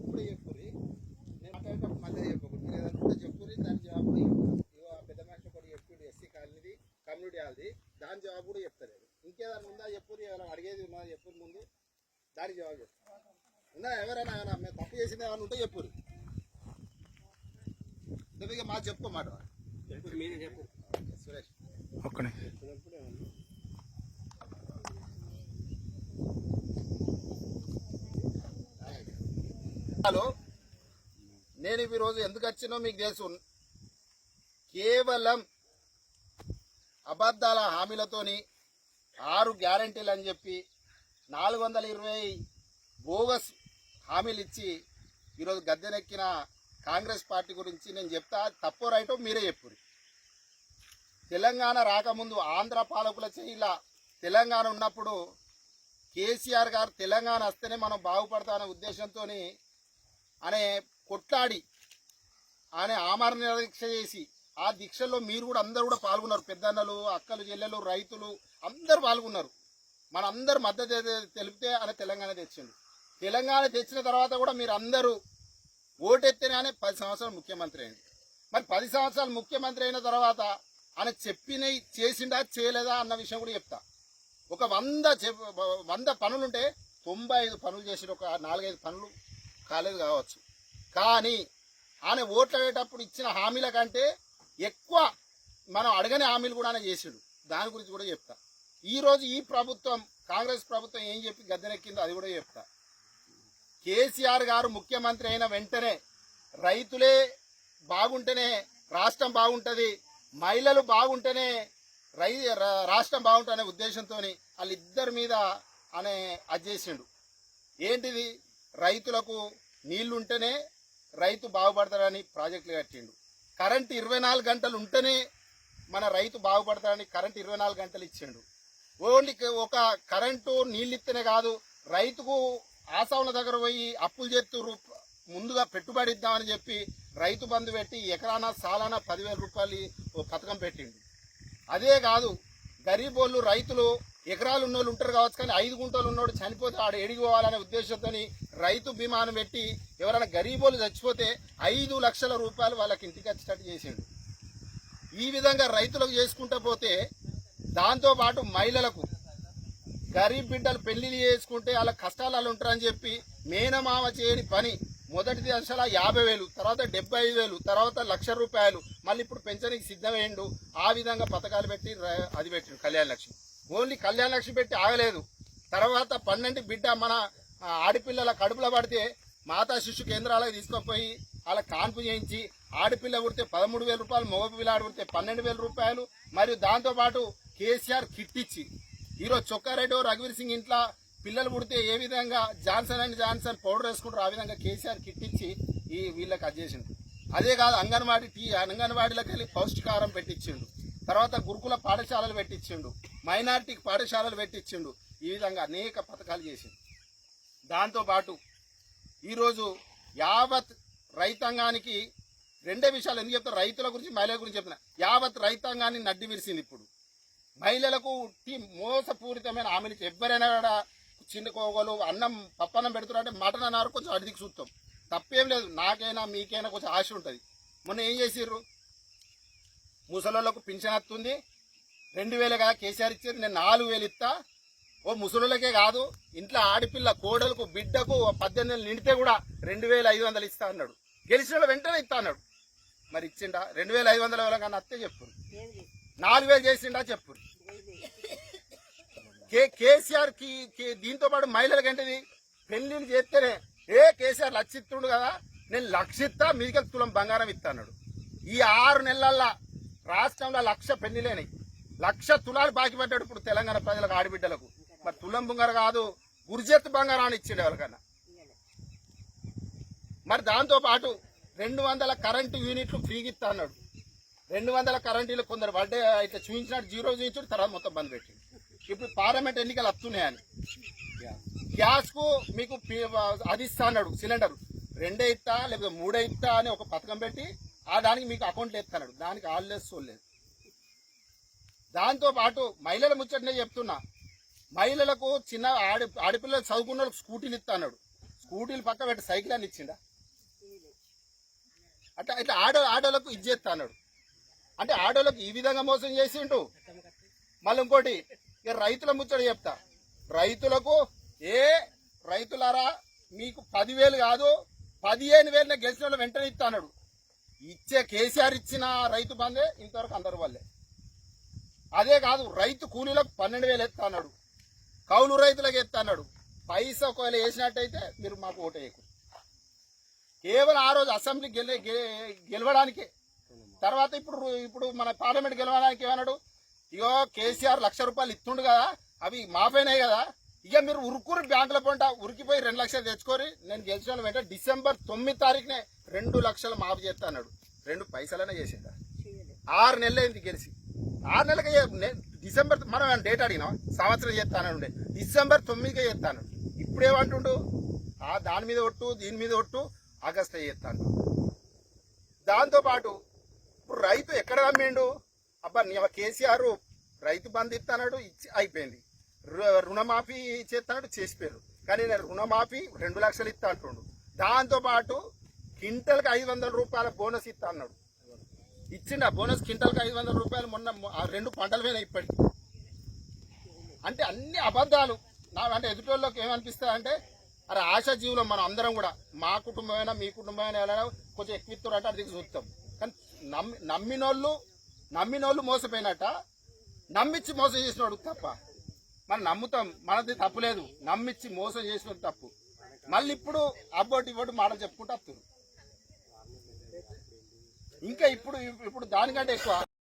ఇప్పుడు చెప్పుర్రి. నేను మాట్లాడేటప్పుడు మళ్ళీ చెప్పకూడదు మీరు ఏదైనా ఉంటే చెప్పుర్రి దాని జవాబు కూడా చెప్తా. ఇగో ఆ పెద్ద మనిషి ఒకటి చెప్పిండు ఎస్సీ కాలనీది కమ్యూనిటీ వాళ్ళది దాని జవాబు కూడా చెప్తలేదు ఇంకేదైనా ఉందా చెప్పుర్రి? ఎవరైనా అడిగేది ఉన్నదా చెప్పుర్రి ముందు? దానికి జవాబు చెప్తా. ఉందా? ఎవరైనా ఏమైనా మేము తప్పు చేసింది ఏమైనా ఉంటే చెప్పుర్రి. ఇక మా చెప్పుకోమాట సురేష్. ఒక్కనే. హలో. నేను ఈరోజు ఎందుకు వచ్చినో మీకు తెలుసు. కేవలం అబద్ధాల హామీలతోని ఆరు గ్యారంటీలు అని చెప్పి నాలుగు వందల ఇరవై బోగస్ హామీలు ఇచ్చి ఈరోజు గద్దెనెక్కిన కాంగ్రెస్ పార్టీ గురించి నేను చెప్తా తప్పో రైటో మీరే చెప్పురు తెలంగాణ రాకముందు ఆంధ్ర పాలకుల చేయిలా తెలంగాణ ఉన్నప్పుడు కేసీఆర్ గారు తెలంగాణ వస్తేనే మనం బాగుపడతామనే ఉద్దేశంతో అనే కొట్లాడి అనే ఆమరణ దీక్ష చేసి ఆ దీక్షల్లో మీరు కూడా అందరూ కూడా పాల్గొన్నారు. పెద్దన్నలు అక్కలు చెల్లెలు రైతులు అందరూ పాల్గొన్నారు. మన అందరు మద్దతు తెలిపితే అనే తెలంగాణ తెచ్చిండు తెలంగాణ తెచ్చిన తర్వాత కూడా మీరు అందరూ ఓటెత్తేనే పది సంవత్సరాలు ముఖ్యమంత్రి అయింది మరి పది సంవత్సరాలు ముఖ్యమంత్రి అయిన తర్వాత ఆయన చెప్పిన చేసిండా చేయలేదా అన్న విషయం కూడా చెప్తా. ఒక వంద వంద పనులుంటే తొంభై ఐదు పనులు చేసిన ఒక నాలుగైదు పనులు కాలేదు కావచ్చు. కానీ ఆయన ఓట్లు అయ్యేటప్పుడు ఇచ్చిన హామీల కంటే ఎక్కువ మనం అడగని హామీలు కూడా ఆయన చేసాడు. దాని గురించి కూడా చెప్తా. ఈరోజు ఈ ప్రభుత్వం కాంగ్రెస్ ప్రభుత్వం ఏం చెప్పి గద్దెనెక్కిందో అది కూడా చెప్తా. కేసీఆర్ గారు ముఖ్యమంత్రి అయిన వెంటనే రైతులే బాగుంటేనే రాష్ట్రం బాగుంటుంది మహిళలు బాగుంటేనే రై రాష్ట్రం బాగుంటుందనే ఉద్దేశంతో వాళ్ళిద్దరి మీద అనే అది చేసిండు. ఏంటిది? రైతులకు నీళ్ళుంటేనే రైతు బాగుపడతాడని ప్రాజెక్టులు కట్టిండు. కరెంట్ ఇరవై నాలుగు గంటలు ఉంటేనే మన రైతు బాగుపడతాడని కరెంట్ ఇరవై నాలుగు గంటలు ఇచ్చిండు. ఓన్లీ ఒక కరెంటు నీళ్ళు ఇస్తేనే కాదు రైతుకు ఆసాముల దగ్గర పోయి అప్పులు చేస్తూ ముందుగా పెట్టుబడి ఇద్దామని చెప్పి రైతు బంధు పెట్టి ఎకరానా సాలానా పదివేల రూపాయలు ఓ పథకం పెట్టిండు. అదే కాదు గరీబోళ్ళు రైతులు ఎకరాలు ఉన్నోళ్ళు ఉంటారు కావచ్చు కానీ ఐదు గుంటలు ఉన్నోడు చనిపోతే ఆడ ఎడిగిపోవాలనే ఉద్దేశంతో రైతు బీమాను పెట్టి ఎవరైనా గరీబోలు చచ్చిపోతే ఐదు లక్షల రూపాయలు వాళ్ళకి ఇంటికి వచ్చేటట్టు చేసిండు. ఈ విధంగా రైతులకు చేసుకుంటా పోతే దాంతోపాటు మహిళలకు గరీబ్ బిడ్డలు పెళ్ళిళ్ళు చేసుకుంటే వాళ్ళ కష్టాలు వాళ్ళు ఉంటారని చెప్పి మేనమామ చేయని పని మొదటి దశలో యాభై వేలు తర్వాత డెబ్బై ఐదు వేలు తర్వాత లక్ష రూపాయలు మళ్ళీ ఇప్పుడు పెంచడానికి సిద్ధమయ్యిండు. ఆ విధంగా పథకాలు పెట్టి అది పెట్టిండు కళ్యాణ లక్ష్మి. ఓన్లీ కళ్యాణ లక్ష్మి పెట్టి ఆగలేదు. తర్వాత పన్నెండు బిడ్డ మన ఆడపిల్లల కడుపులో పడితే మాతా శిశు కేంద్రాలకు తీసుకుపోయి వాళ్ళ కాన్పు చేయించి ఆడపిల్ల పుడితే పదమూడు వేల రూపాయలు మగ పిల్ల పుడితే పన్నెండు వేల రూపాయలు మరియు దాంతోపాటు కేసీఆర్ కిట్ ఇచ్చి. ఈరోజు చొక్కారెడ్డి రఘువీర్ సింగ్ ఇంట్లో పిల్లలు పుడితే ఏ విధంగా జాన్సన్ అండ్ జాన్సన్ పౌడర్ వేసుకుంటారు ఆ విధంగా కేసీఆర్ కిట్ ఇచ్చి ఈ వీళ్ళకి అది చేసిండు. అదే కాదు అంగన్వాడీ టీ అంగన్వాడీలకు వెళ్ళి పౌష్టికాహారం పెట్టించిండు తర్వాత గురుకుల పాఠశాలలు పెట్టించిండు మైనార్టీకి పాఠశాలలు పెట్టించిండు ఈ విధంగా అనేక పథకాలు చేసిండు. దాంతోపాటు ఈరోజు యావత్ రైతాంగానికి రెండే విషయాలు ఎందుకు చెప్తా రైతుల గురించి మహిళల గురించి చెప్తున్నా. యావత్ రైతాంగాన్ని నడ్డి విరిసింది ఇప్పుడు. మహిళలకు టీ మోసపూరితమైన హామీలు ఇచ్చి ఎవరైనా కూడా చిన్న కోగలు అన్నం పప్పన్నం పెడుతున్నారంటే మటన్ అన్నారు కొంచెం అడిదికి చూస్తాం. తప్పేం లేదు. నాకైనా మీకైనా కొంచెం ఆశ ఉంటుంది. మొన్న ఏం చేసిర్రు? ముసలోళ్ళకు పింఛన్ వస్తుంది రెండు వేలుగా కేసీఆర్ ఇచ్చారు నేను నాలుగు వేలు ఇస్తా. ఓ ముసలులకే కాదు ఇంట్లో ఆడపిల్ల కోడలకు బిడ్డకు ఓ పద్దెనిమిది నెలలు నిండితే కూడా రెండు వేల ఐదు వందలు ఇస్తా అన్నాడు. గెలిచిన వాళ్ళు వెంటనే ఇస్తా అన్నాడు. మరి ఇచ్చిండా? రెండు వేల ఐదు వందల వేల అత్తే చెప్పు నాలుగు వేలు చేసిండా చెప్పు కే కేసీఆర్కి దీంతో పాటు మహిళలకి ఏంటిది? పెళ్ళిని చేస్తేనే ఏ కేసీఆర్ లక్షిత్తుడు కదా నేను లక్షిత్తా మీదికి తులం బంగారం ఇస్తా ఈ ఆరు నెలల్లో రాష్ట్రంలో లక్ష పెళ్ళిలేనాయి లక్ష తులాలు బాకీ పడ్డాడు ఇప్పుడు తెలంగాణ ప్రజలకు ఆడబిడ్డలకు. మరి తులం బంగారం కాదు గుర్జత్ బంగారాన్ని ఇచ్చిండు ఎవరికన్నా మరి దాంతో పాటు రెండు వందల కరెంటు యూనిట్లు ఫ్రీగా ఇస్తా అన్నాడు. రెండు వందల కరెంటీలు కొందరు వడ్డే అయితే చూపించినట్టు జీరో చూపించాడు తర్వాత మొత్తం బంద్ పెట్టింది ఇప్పుడు పార్లమెంట్ ఎన్నికలు వస్తున్నాయని గ్యాస్కు మీకు అది ఇస్తా అన్నాడు సిలిండర్. రెండే ఇస్తా లేకపోతే మూడే ఇస్తా అని ఒక పథకం పెట్టి ఆ దానికి మీకు అకౌంట్లు ఎత్తాడు దానికి ఆల్లేస్ లేదు దాంతోపాటు మహిళల ముచ్చటనే చెప్తున్నా. మహిళలకు చిన్న ఆడి ఆడపిల్లలు చదువుకున్న వాళ్ళకి స్కూటీలు ఇస్తా అన్నాడు. స్కూటీలు పక్క పెట్టి సైకిల్ అని ఇచ్చిండా? అట్లా ఇట్లా ఆడో ఆడోళ్ళకు ఇచ్చేస్తా అన్నాడు. అంటే ఆడోళ్ళకు ఈ విధంగా మోసం చేసిండు. మళ్ళీ ఇంకోటి ఇక రైతుల ముచ్చట చెప్తా. రైతులకు ఏ రైతులారా మీకు పదివేలు కాదు పదిహేను వేలు గెలిచిన వాళ్ళు వెంటనే ఇస్తా అన్నాడు. ఇచ్చే కేసీఆర్ ఇచ్చిన రైతు బందే ఇంతవరకు అందరు వాళ్ళే అదే కాదు రైతు కూలీలకు పన్నెండు వేలు ఎత్తా అన్నాడు. కౌలు రైతులకు ఎత్తా అన్నాడు. పైసా ఒకవేళ వేసినట్టయితే మీరు మాకు ఓటు వేయకు. కేవలం ఆ రోజు అసెంబ్లీ గెలి గెలవడానికే. తర్వాత ఇప్పుడు ఇప్పుడు మన పార్లమెంట్ గెలవడానికి ఏమన్నాడు? ఇగో కేసీఆర్ లక్ష రూపాయలు ఇస్తుండు కదా అవి మాఫైనాయి కదా ఇక మీరు ఉరుకురు బ్యాంకుల పంట ఉరికిపోయి రెండు లక్షలు తెచ్చుకొని నేను గెలిచిన వెంటనే డిసెంబర్ తొమ్మిది తారీఖునే రెండు లక్షలు మాఫ్ చేస్తా అన్నాడు. రెండు పైసలనే చేసిందా ఆరు నెలలు అయింది గెలిచి ఆరు నెలలకి డిసెంబర్ మనం డేట్ అడిగినాం సంవత్సరం చేస్తానండే డిసెంబర్ తొమ్మిదికే చేస్తాను ఇప్పుడు ఏమంటుండు? ఆ దాని మీద ఒట్టు దీని మీద ఒట్టు ఆగస్ట్ చేస్తాను దాంతోపాటు ఇప్పుడు రైతు ఎక్కడ అమ్మిండు? అబ్బా నీ కేసీఆర్ రైతు బంద్ ఇస్తాడు ఇచ్చి అయిపోయింది. రుణమాఫీ చేస్తాడు చేసిపోయారు కానీ నేను రుణమాఫీ రెండు లక్షలు ఇస్తా అంటుండు. దాంతోపాటు క్వింటల్కి ఐదు వందల రూపాయల బోనస్ ఇస్తా అన్నాడు ఇచ్చిండు ఆ బోనస్ క్వింటల్కి ఐదు వందల రూపాయలు మొన్న ఆ రెండు పంటల మీద ఇప్పటికి. అంటే అన్ని అబద్ధాలు. నా అంటే ఎదుటోళ్ళకి ఏమనిపిస్తుంది అంటే అరే ఆశా జీవులం మనం అందరం కూడా. మా కుటుంబమైనా మీ కుటుంబమైనా ఎలా కొంచెం ఎక్కువ ఇస్తారు అంటే అది చూస్తాం. కానీ నమ్మి నమ్మినోళ్ళు నమ్మినోళ్ళు మోసపోయినట్ట నమ్మిచ్చి మోసం చేసినోడు తప్ప. మనం నమ్ముతాం. మనది తప్పు లేదు. నమ్మిచ్చి మోసం చేసినోడు తప్పు. మళ్ళీ ఇప్పుడు అబ్బోటి ఇవ్వటి మాటలు చెప్పుకుంటూ వస్తారు ఇంకా ఇప్పుడు ఇప్పుడు దానికంటే ఎక్కువ.